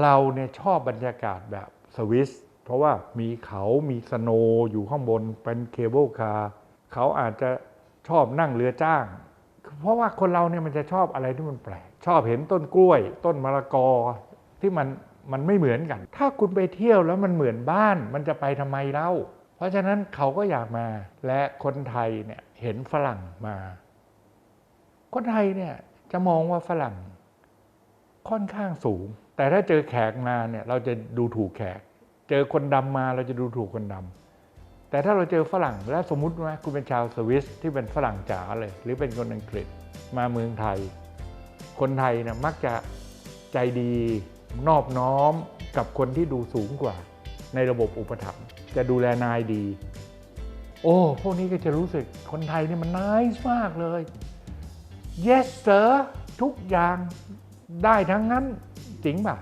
เราเนี่ยชอบบรรยากาศแบบสวิส เพราะว่ามีเขามีสโนว์อยู่ข้างบนเป็นเคเบิลคาร์เขาอาจจะชอบนั่งเรือจ้าง เพราะว่าคนเราเนี่ยมันจะชอบอะไรที่มันแปลก ชอบเห็นต้นกล้วย ต้นมะละกอที่มันมันไม่เหมือนกัน ถ้าคุณไปเที่ยวแล้วมันเหมือนบ้าน มันจะไปทำไมเล่า เพราะฉะนั้นเขาก็อยากมา และคนไทยเนี่ยเห็นฝรั่งมา คนไทยเนี่ยจะมองว่าฝรั่ง ค่อนข้างสูง แต่ถ้าเจอแขกมาเนี่ยเราจะดูถูกแขก เจอคนดำมาเราจะดูถูกคนดำแต่ถ้าเราเจอฝรั่งและสมมุติว่าคุณเป็นชาวสวิสที่เป็นฝรั่งจ๋าเลย หรือเป็นคนอังกฤษมาเมืองไทย คนไทยเนี่ยมักจะใจดีนอบน้อมกับคนที่ดูสูงกว่า ในระบบอุปถัมภ์จะดูแลนายดี โอ้ พวกนี้ก็จะรู้สึกคนไทยนี่มันน่าสมากเลย yes sir ทุกอย่าง ได้ทั้งนั้นจริงป่ะ